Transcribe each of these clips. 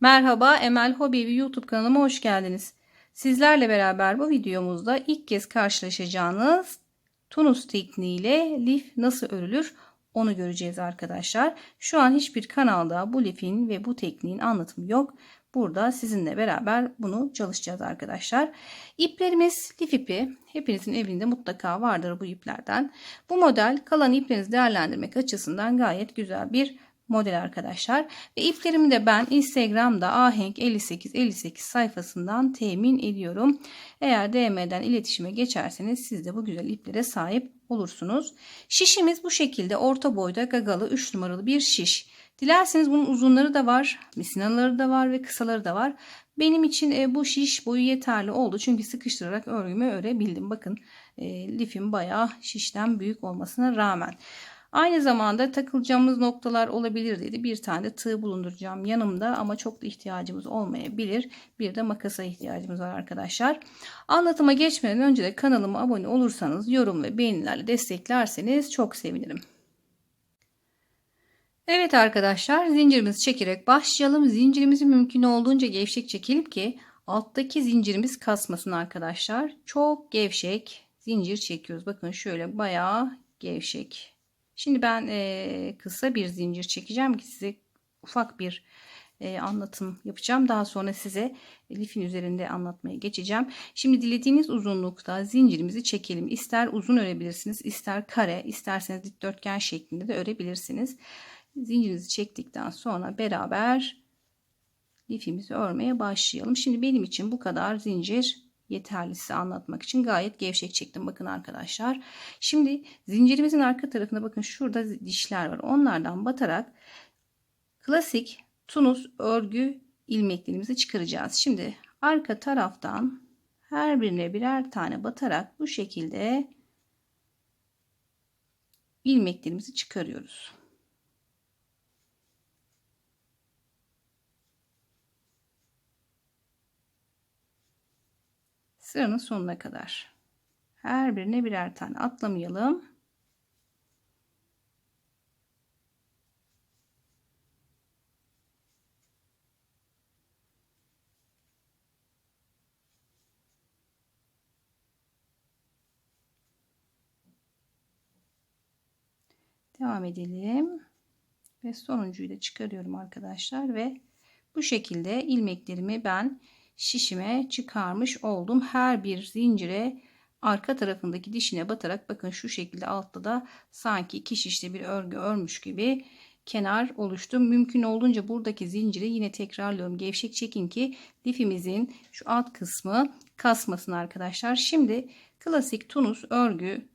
Merhaba Emel Hobi YouTube kanalıma hoş geldiniz. Sizlerle beraber bu videomuzda ilk kez karşılaşacağınız tunus tekniğiyle lif nasıl örülür onu göreceğiz arkadaşlar. Şu an hiçbir kanalda bu lifin ve bu tekniğin anlatımı yok. Burada sizinle beraber bunu çalışacağız arkadaşlar. İplerimiz lif ipi. Hepinizin evinde mutlaka vardır bu iplerden. Bu model kalan iplerinizi değerlendirmek açısından gayet güzel bir model arkadaşlar. Ve iplerimi de ben Instagram'da ahenk 5858 sayfasından temin ediyorum. Eğer DM'den iletişime geçerseniz siz de bu güzel iplere sahip olursunuz. Şişimiz bu şekilde orta boyda gagalı 3 numaralı bir şiş. Dilerseniz bunun uzunları da var, misinaları da var ve kısaları da var. Benim için e, bu şiş boyu yeterli oldu. Çünkü sıkıştırarak örgümü örebildim. Bakın e, lifim bayağı şişten büyük olmasına rağmen. Aynı zamanda takılacağımız noktalar olabilir dedi. Bir tane de tığ bulunduracağım yanımda ama çok da ihtiyacımız olmayabilir. Bir de makasa ihtiyacımız var arkadaşlar. Anlatıma geçmeden önce de kanalıma abone olursanız yorum ve beğenilerle desteklerseniz çok sevinirim. Evet arkadaşlar zincirimizi çekerek başlayalım. Zincirimizi mümkün olduğunca gevşek çekelim ki alttaki zincirimiz kasmasın arkadaşlar. Çok gevşek zincir çekiyoruz. Bakın şöyle bayağı gevşek. Şimdi ben e, kısa bir zincir çekeceğim ki size ufak bir e, anlatım yapacağım. Daha sonra size lifin üzerinde anlatmaya geçeceğim. Şimdi dilediğiniz uzunlukta zincirimizi çekelim. İster uzun örebilirsiniz, ister kare, isterseniz dikdörtgen şeklinde de örebilirsiniz. Zincirimizi çektikten sonra beraber lifimizi örmeye başlayalım. Şimdi benim için bu kadar zincir yeterli size anlatmak için gayet gevşek çektim. Bakın arkadaşlar. Şimdi zincirimizin arka tarafında bakın şurada dişler var. Onlardan batarak klasik tunus örgü ilmeklerimizi çıkaracağız. Şimdi arka taraftan her birine birer tane batarak bu şekilde ilmeklerimizi çıkarıyoruz. Sıranın sonuna kadar. Her birine birer tane atlamayalım. Devam edelim. Ve sonuncuyu da çıkarıyorum arkadaşlar ve bu şekilde ilmeklerimi ben şişime çıkarmış oldum. Her bir zincire arka tarafındaki dişine batarak bakın şu şekilde altta da sanki iki şişli bir örgü örmüş gibi kenar oluştu. Mümkün olduğunca buradaki zinciri yine tekrarlıyorum. Gevşek çekin ki lifimizin şu alt kısmı kasmasın arkadaşlar. Şimdi klasik tunus örgü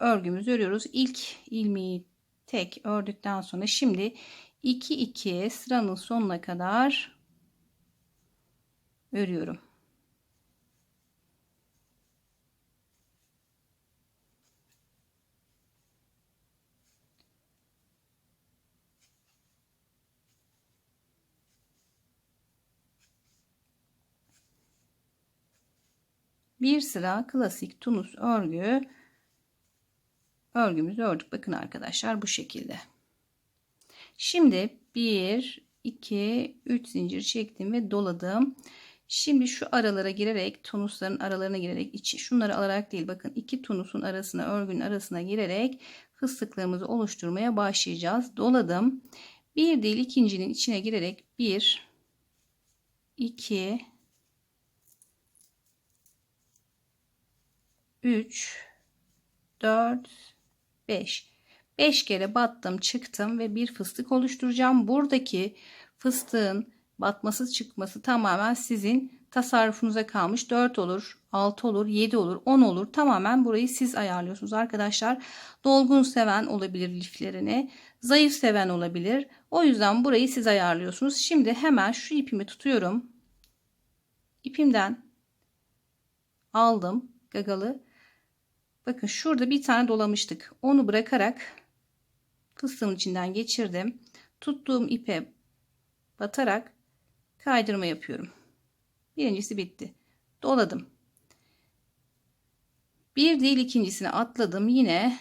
örgümüzü örüyoruz. İlk ilmeği tek ördükten sonra şimdi 2 2 sıranın sonuna kadar örüyorum. Bir sıra klasik tunus örgü örgümüzü ördük. Bakın arkadaşlar bu şekilde. Şimdi 1 2 3 zincir çektim ve doladım. Şimdi şu aralara girerek tunusların aralarına girerek içi şunları alarak değil bakın iki tunusun arasına örgünün arasına girerek fıstıklarımızı oluşturmaya başlayacağız. Doladım. Bir değil ikincinin içine girerek bir iki üç dört beş 5 kere battım çıktım ve bir fıstık oluşturacağım. Buradaki fıstığın batması çıkması tamamen sizin tasarrufunuza kalmış. 4 olur, 6 olur, 7 olur, 10 olur. Tamamen burayı siz ayarlıyorsunuz arkadaşlar. Dolgun seven olabilir liflerini. Zayıf seven olabilir. O yüzden burayı siz ayarlıyorsunuz. Şimdi hemen şu ipimi tutuyorum. İpimden aldım gagalı. Bakın şurada bir tane dolamıştık. Onu bırakarak fıstığın içinden geçirdim. Tuttuğum ipe batarak kaydırma yapıyorum. Birincisi bitti. Doladım. Bir değil ikincisine atladım. Yine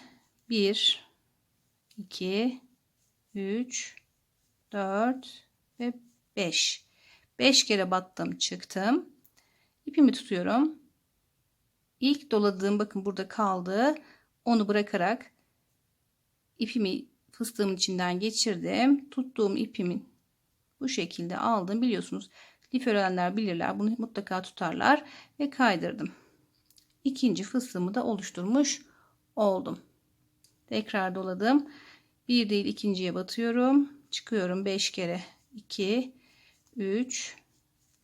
1 2 3 4 ve 5 5 kere battım çıktım. İpimi tutuyorum. İlk doladığım bakın burada kaldı. Onu bırakarak ipimi fıstığımın içinden geçirdim. Tuttuğum ipimin bu şekilde aldım. Biliyorsunuz lif örenler bilirler. Bunu mutlaka tutarlar ve kaydırdım. İkinci fıstığımı da oluşturmuş oldum. Tekrar doladım. Bir değil ikinciye batıyorum. Çıkıyorum 5 kere. 2 3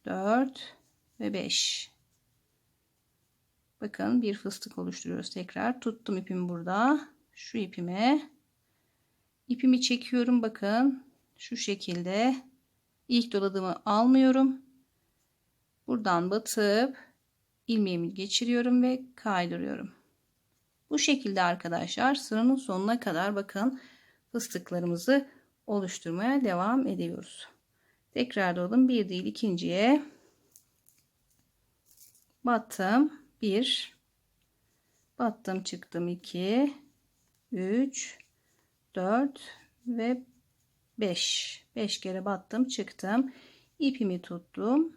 4 ve 5. Bakın bir fıstık oluşturuyoruz tekrar. Tuttum ipimi burada. Şu ipime ipimi çekiyorum bakın. Şu şekilde ilk doladığımı almıyorum. Buradan batıp ilmeğimi geçiriyorum ve kaydırıyorum. Bu şekilde arkadaşlar sıranın sonuna kadar bakın fıstıklarımızı oluşturmaya devam ediyoruz. Tekrar doladım. Bir değil ikinciye battım. 1 battım çıktım 2 3 4 ve 5 5 kere battım çıktım. İpimi tuttum.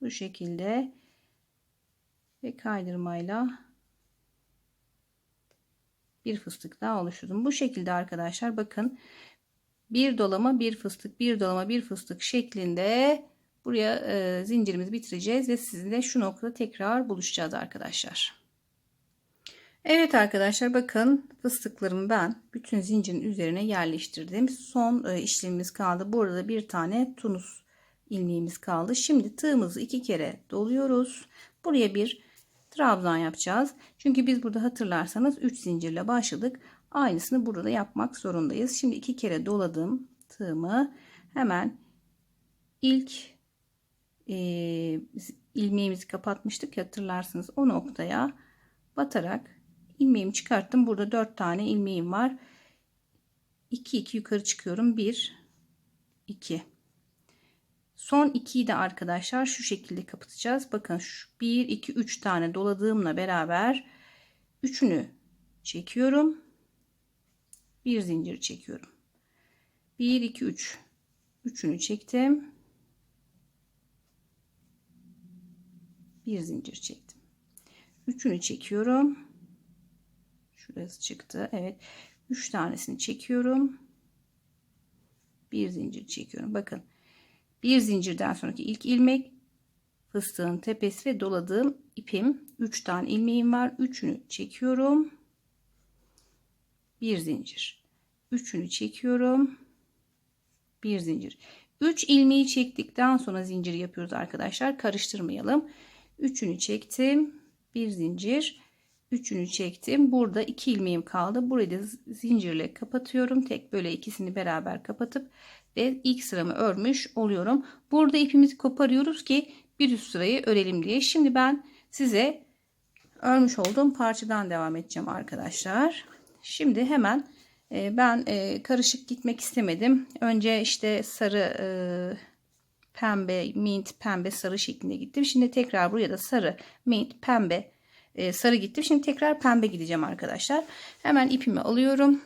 Bu şekilde ve kaydırmayla bir fıstık daha oluşturdum. Bu şekilde arkadaşlar bakın. Bir dolama bir fıstık bir dolama bir fıstık şeklinde buraya e, zincirimizi bitireceğiz ve sizinle şu noktada tekrar buluşacağız arkadaşlar. Evet arkadaşlar bakın fıstıklarımı ben bütün zincirin üzerine yerleştirdim. Son e, işlemimiz kaldı. Burada bir tane tunus ilmeğimiz kaldı. Şimdi tığımızı iki kere doluyoruz. Buraya bir trabzan yapacağız. Çünkü biz burada hatırlarsanız 3 zincirle başladık. Aynısını burada yapmak zorundayız. Şimdi iki kere doladım tığımı. Hemen ilk e, ilmeğimizi kapatmıştık hatırlarsınız o noktaya batarak ilmeğimi çıkarttım. Burada 4 tane ilmeğim var. 2 2 yukarı çıkıyorum. 1 2 Son 2'yi de arkadaşlar şu şekilde kapatacağız. Bakın şu 1 2 3 tane doladığımla beraber üçünü çekiyorum. Bir zincir çekiyorum. 1 2 3 üçünü çektim. bir zincir çektim. Üçünü çekiyorum. Şurası çıktı. Evet. Üç tanesini çekiyorum. Bir zincir çekiyorum. Bakın. Bir zincirden sonraki ilk ilmek fıstığın tepesi ve doladığım ipim. Üç tane ilmeğim var. Üçünü çekiyorum. Bir zincir. Üçünü çekiyorum. Bir zincir. Üç ilmeği çektikten sonra zincir yapıyoruz arkadaşlar. Karıştırmayalım. Üçünü çektim. Bir zincir. Üçünü çektim. Burada iki ilmeğim kaldı. Burayı da zincirle kapatıyorum. Tek böyle ikisini beraber kapatıp ve ilk sıramı örmüş oluyorum. Burada ipimizi koparıyoruz ki bir üst sırayı örelim diye. Şimdi ben size örmüş olduğum parçadan devam edeceğim arkadaşlar. Şimdi hemen e, ben e, karışık gitmek istemedim. Önce işte sarı e, pembe, mint, pembe, sarı şeklinde gittim. Şimdi tekrar buraya da sarı, mint, pembe, e, sarı gittim. Şimdi tekrar pembe gideceğim arkadaşlar. Hemen ipimi alıyorum.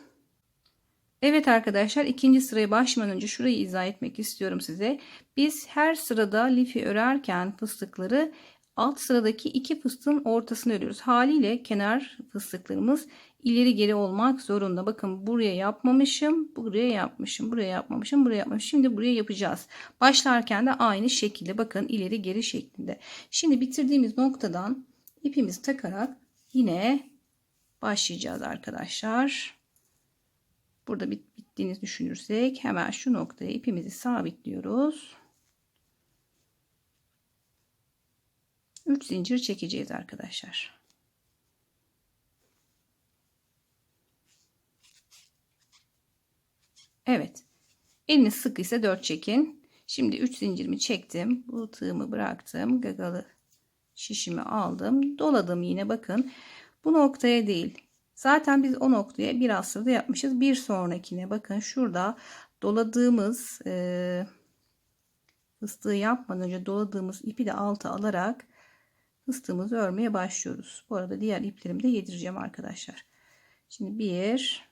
Evet arkadaşlar ikinci sıraya başlamadan önce şurayı izah etmek istiyorum size. Biz her sırada lifi örerken fıstıkları alt sıradaki iki fıstığın ortasını örüyoruz. Haliyle kenar fıstıklarımız ileri geri olmak zorunda. Bakın buraya yapmamışım, buraya yapmışım, buraya yapmamışım, buraya yapmamışım. Şimdi buraya yapacağız. Başlarken de aynı şekilde bakın ileri geri şeklinde. Şimdi bitirdiğimiz noktadan ipimizi takarak yine başlayacağız arkadaşlar. Burada bittiğini düşünürsek hemen şu noktaya ipimizi sabitliyoruz. 3 zincir çekeceğiz arkadaşlar. Evet. Eliniz sıkıysa 4 çekin. Şimdi 3 zincirimi çektim. Bu tığımı bıraktım. Gagalı şişimi aldım. Doladım yine bakın. Bu noktaya değil. Zaten biz o noktaya bir asırda yapmışız. Bir sonrakine bakın şurada doladığımız e, fıstığı yapmadan önce doladığımız ipi de alta alarak fıstığımızı örmeye başlıyoruz. Bu arada diğer iplerimi de yedireceğim arkadaşlar. Şimdi 1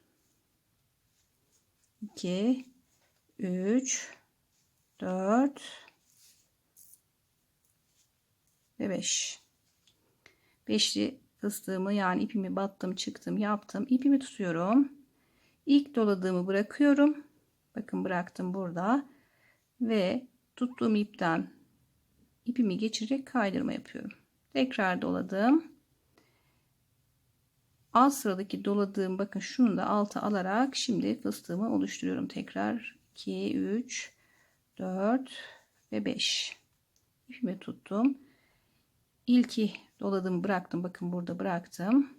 2 3 4 ve 5. Beşli fıstığımı yani ipimi battım çıktım yaptım. İpimi tutuyorum. İlk doladığımı bırakıyorum. Bakın bıraktım burada. Ve tuttuğum ipten ipimi geçirerek kaydırma yapıyorum. Tekrar doladım. Alt sıradaki doladığım bakın şunu da alta alarak şimdi fıstığımı oluşturuyorum tekrar. 2, 3, 4 ve 5. İpimi tuttum. İlki doladığımı bıraktım. Bakın burada bıraktım.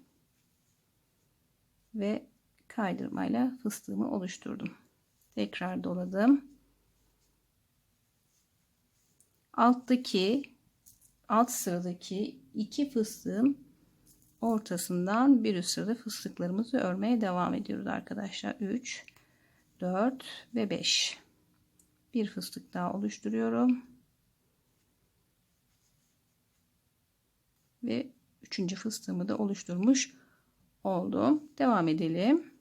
Ve kaydırmayla fıstığımı oluşturdum. Tekrar doladım. Alttaki alt sıradaki iki fıstığım ortasından bir üst sırada fıstıklarımızı örmeye devam ediyoruz arkadaşlar. 3, 4 ve 5. Bir fıstık daha oluşturuyorum. Ve üçüncü fıstığımı da oluşturmuş oldum. Devam edelim.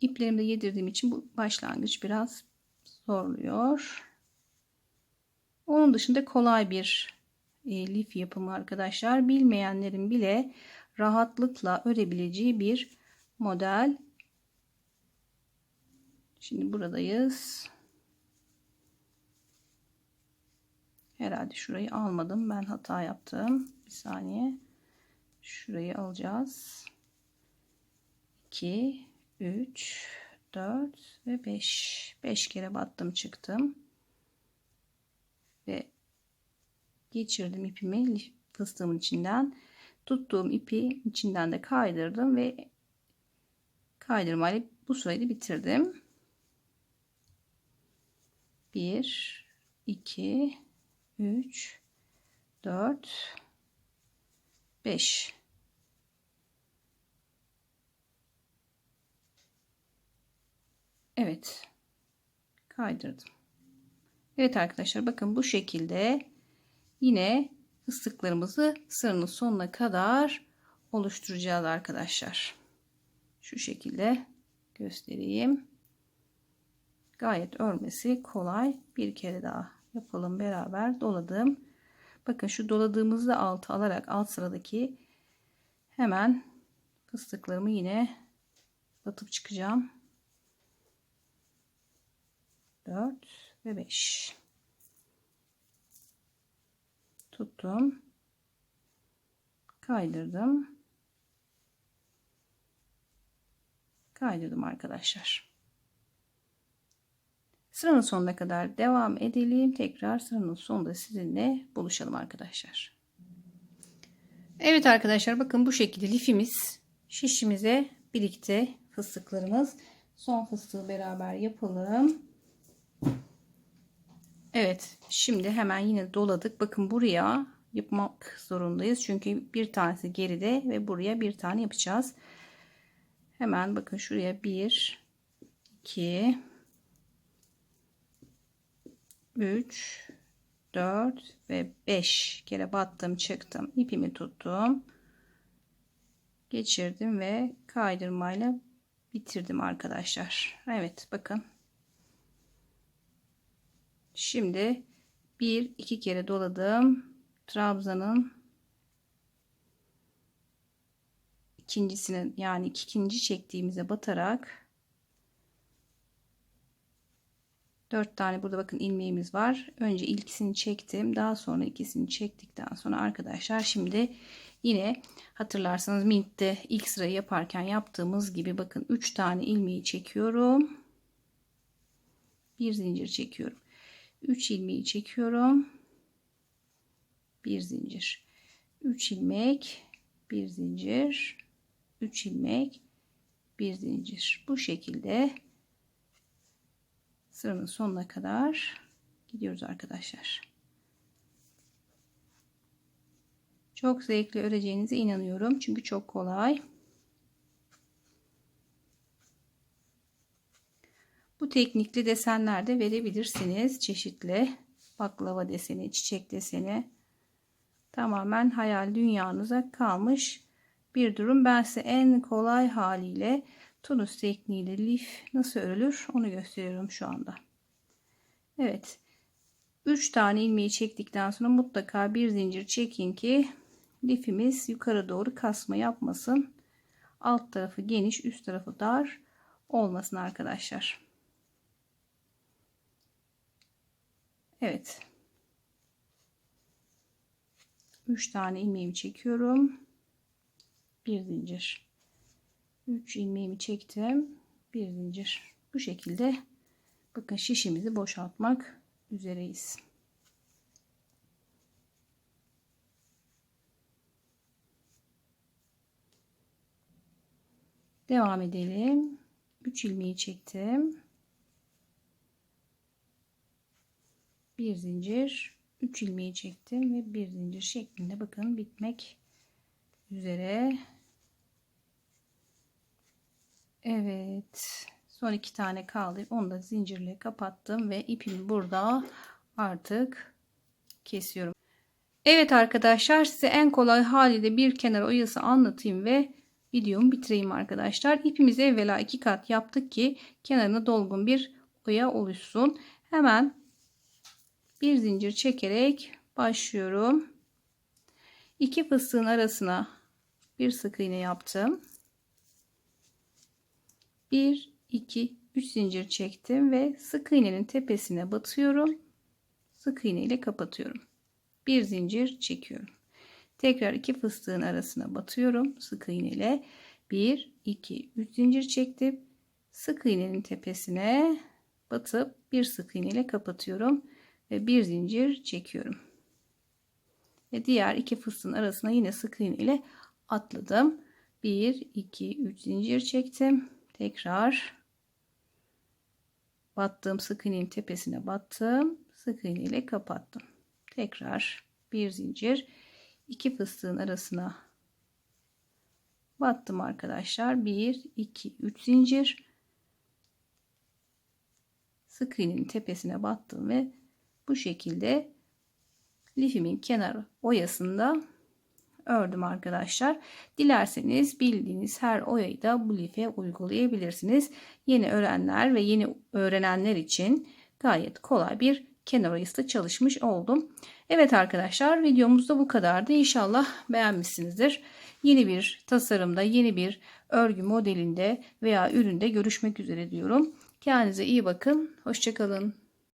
İplerimi de yedirdiğim için bu başlangıç biraz zorluyor. Onun dışında kolay bir e, lif yapımı arkadaşlar. Bilmeyenlerin bile rahatlıkla örebileceği bir model. Şimdi buradayız. Herhalde şurayı almadım. Ben hata yaptım. Bir saniye. Şurayı alacağız. 2 3 4 ve 5 5 kere battım çıktım ve geçirdim ipimi fıstığımın içinden tuttuğum ipi içinden de kaydırdım ve kaydırmayla bu sırayı bitirdim 1 2 3 4 5 Evet. Kaydırdım. Evet arkadaşlar bakın bu şekilde yine fıstıklarımızı sıranın sonuna kadar oluşturacağız arkadaşlar. Şu şekilde göstereyim. Gayet örmesi kolay. Bir kere daha yapalım beraber. Doladım. Bakın şu doladığımızda altı alarak alt sıradaki hemen fıstıklarımı yine batıp çıkacağım. 4 ve 5 tuttum kaydırdım kaydırdım arkadaşlar sıranın sonuna kadar devam edelim tekrar sıranın sonunda sizinle buluşalım arkadaşlar Evet arkadaşlar bakın bu şekilde lifimiz şişimize birlikte fıstıklarımız son fıstığı beraber yapalım Evet şimdi hemen yine doladık. Bakın buraya yapmak zorundayız. Çünkü bir tanesi geride ve buraya bir tane yapacağız. Hemen bakın şuraya 1 2 3 4 ve 5 kere battım çıktım. İpimi tuttum. Geçirdim ve kaydırmayla bitirdim arkadaşlar. Evet bakın. Şimdi bir iki kere doladım. Trabzanın ikincisini yani ikinci çektiğimize batarak dört tane burada bakın ilmeğimiz var. Önce ilkisini çektim. Daha sonra ikisini çektikten sonra arkadaşlar şimdi yine hatırlarsanız mintte ilk sırayı yaparken yaptığımız gibi bakın 3 tane ilmeği çekiyorum. Bir zincir çekiyorum. 3 ilmeği çekiyorum. Bir zincir. 3 ilmek, bir zincir, 3 ilmek, bir zincir. Bu şekilde sıranın sonuna kadar gidiyoruz arkadaşlar. Çok zevkli öreceğinize inanıyorum. Çünkü çok kolay. Bu teknikli desenler de verebilirsiniz. Çeşitli baklava deseni, çiçek deseni. Tamamen hayal dünyanıza kalmış bir durum. Ben size en kolay haliyle Tunus tekniğiyle lif nasıl örülür onu gösteriyorum şu anda. Evet. 3 tane ilmeği çektikten sonra mutlaka bir zincir çekin ki lifimiz yukarı doğru kasma yapmasın. Alt tarafı geniş, üst tarafı dar olmasın arkadaşlar. Evet. 3 tane ilmeğimi çekiyorum. Bir zincir. 3 ilmeğimi çektim. Bir zincir. Bu şekilde bakın şişimizi boşaltmak üzereyiz. Devam edelim. 3 ilmeği çektim. Bir zincir, 3 ilmeği çektim ve bir zincir şeklinde bakın bitmek üzere. Evet. Son iki tane kaldı. Onu da zincirle kapattım ve ipimi burada artık kesiyorum. Evet arkadaşlar size en kolay haliyle bir kenar oyası anlatayım ve videomu bitireyim arkadaşlar. İpimizi evvela iki kat yaptık ki kenarına dolgun bir oya oluşsun. Hemen bir zincir çekerek başlıyorum. İki fıstığın arasına bir sık iğne yaptım. 1 2 3 zincir çektim ve sık iğnenin tepesine batıyorum. Sık iğne ile kapatıyorum. Bir zincir çekiyorum. Tekrar iki fıstığın arasına batıyorum sık iğne ile. 1 2 3 zincir çektim. Sık iğnenin tepesine batıp bir sık iğne ile kapatıyorum ve bir zincir çekiyorum. Ve diğer iki fıstığın arasına yine sık iğne ile atladım. 1 2 3 zincir çektim. Tekrar battığım sık iğnenin tepesine battım. Sık iğne ile kapattım. Tekrar bir zincir iki fıstığın arasına battım arkadaşlar. 1 2 3 zincir sık iğnenin tepesine battım ve bu şekilde lifimin kenar oyasında ördüm arkadaşlar. Dilerseniz bildiğiniz her oyayı da bu life uygulayabilirsiniz. Yeni öğrenenler ve yeni öğrenenler için gayet kolay bir kenar oyası çalışmış oldum. Evet arkadaşlar videomuz da bu kadardı. İnşallah beğenmişsinizdir. Yeni bir tasarımda, yeni bir örgü modelinde veya üründe görüşmek üzere diyorum. Kendinize iyi bakın. Hoşçakalın.